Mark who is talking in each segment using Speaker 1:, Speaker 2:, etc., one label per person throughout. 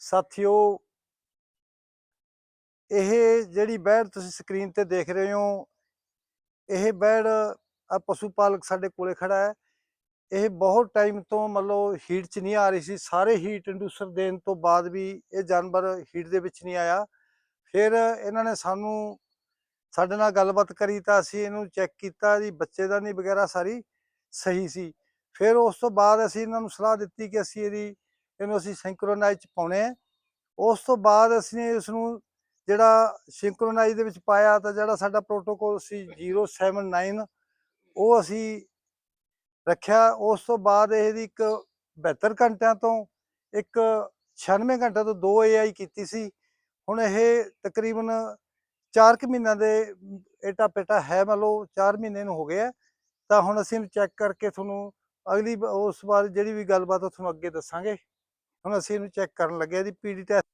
Speaker 1: ਸਾਥੀਓ, ਇਹ ਜਿਹੜੀ ਬੈੜ ਤੁਸੀਂ ਸਕਰੀਨ ਤੇ ਦੇਖ ਰਹੇ ਹੋ, ਇਹ ਬੈੜ ਆ ਪਸ਼ੂ ਪਾਲਕ ਸਾਡੇ ਕੋਲੇ ਖੜਾ ਹੈ। ਇਹ ਬਹੁਤ ਟਾਈਮ ਤੋਂ ਮਤਲਬ ਹੀਟ 'ਚ ਨਹੀਂ ਆ ਰਹੀ ਸੀ। ਸਾਰੇ ਹੀਟ ਇੰਡਿਊਸਰ ਦੇਣ ਤੋਂ ਬਾਅਦ ਵੀ ਇਹ ਜਾਨਵਰ ਹੀਟ ਦੇ ਵਿੱਚ ਨਹੀਂ ਆਇਆ। ਫਿਰ ਇਹਨਾਂ ਨੇ ਸਾਨੂੰ ਸਾਡੇ ਨਾਲ ਗੱਲਬਾਤ ਕਰੀ ਤਾਂ ਅਸੀਂ ਇਹਨੂੰ ਚੈੱਕ ਕੀਤਾ ਜੀ ਨਹੀਂ ਵਗੈਰਾ ਸਾਰੀ ਸਹੀ ਸੀ। ਫਿਰ ਉਸ ਤੋਂ ਬਾਅਦ ਅਸੀਂ ਇਹਨਾਂ ਨੂੰ ਸਲਾਹ ਦਿੱਤੀ ਕਿ ਅਸੀਂ ਇਹਦੀ ਇਹਨੂੰ ਅਸੀਂ ਸਿੰਕਰੋਨਾਈਜ਼ ਚ ਪਾਉਣੇ ਆ। ਉਸ ਤੋਂ ਬਾਅਦ ਅਸੀਂ ਇਸ ਨੂੰ ਜਿਹੜਾ ਸਿੰਕਰੋਨਾਈਜ਼ ਦੇ ਵਿੱਚ ਪਾਇਆ ਤਾਂ ਜਿਹੜਾ ਸਾਡਾ ਪ੍ਰੋਟੋਕੋਲ ਸੀ 079 ਉਹ ਅਸੀਂ ਰੱਖਿਆ। ਉਸ ਤੋਂ ਬਾਅਦ ਇਹਦੀ ਇੱਕ 72 ਘੰਟਿਆਂ ਤੋਂ ਇੱਕ 96 ਘੰਟਿਆਂ ਤੋਂ ਦੋ ਏਆਈ ਕੀਤੀ ਸੀ। ਹੁਣ ਇਹ ਤਕਰੀਬਨ 4 ਕੁ ਮਹੀਨਿਆਂ ਦੇ ਏਟਾ ਪੇਟਾ ਹੈ, ਮੰਨ ਲਓ 4 ਮਹੀਨੇ ਨੂੰ ਹੋ ਗਏ ਆ। ਤਾਂ ਹੁਣ ਅਸੀਂ ਇਹਨੂੰ ਚੈੱਕ ਕਰਕੇ ਤੁਹਾਨੂੰ ਅਗਲੀ ਉਸ ਬਾਅਦ ਜਿਹੜੀ ਵੀ ਗੱਲਬਾਤ ਆ, ਤੁਹਾਨੂੰ ਅੱਗੇ ਦੱਸਾਂਗੇ। ਹੁਣ ਅਸੀਂ ਇਹਨੂੰ ਚੈੱਕ ਕਰਨ ਲੱਗੇ ਆ ਇਹਦੀ ਪੀਡੀ ਟੈਸਟ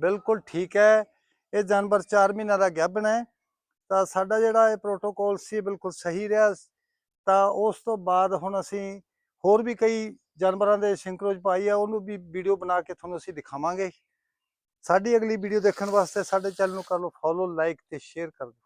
Speaker 1: ਬਿਲਕੁਲ ਠੀਕ ਹੈ। ਇਹ ਜਾਨਵਰ 4 ਮਹੀਨਿਆਂ ਦਾ ਗੱਭਣ ਹੈ ਤਾਂ ਸਾਡਾ ਜਿਹੜਾ ਇਹ ਪ੍ਰੋਟੋਕੋਲ ਸੀ, ਬਿਲਕੁਲ ਸਹੀ ਰਿਹਾ। ਤਾਂ ਉਸ ਤੋਂ ਬਾਅਦ ਹੁਣ ਅਸੀਂ ਹੋਰ ਵੀ ਕਈ ਜਾਨਵਰਾਂ ਦੇ ਸਿੰਕਰੋਜ ਪਾਈ ਆ, ਉਹਨੂੰ ਵੀ ਵੀਡੀਓ ਬਣਾ ਕੇ ਤੁਹਾਨੂੰ ਅਸੀਂ ਦਿਖਾਵਾਂਗੇ। ਸਾਡੀ ਅਗਲੀ ਵੀਡੀਓ ਦੇਖਣ ਵਾਸਤੇ ਸਾਡੇ ਚੈਨਲ ਨੂੰ ਕਰ ਲਓ ਫੋਲੋ ਲਾਈਕ ਤੇ ਸ਼ੇਅਰ ਕਰ ਦਿਓ।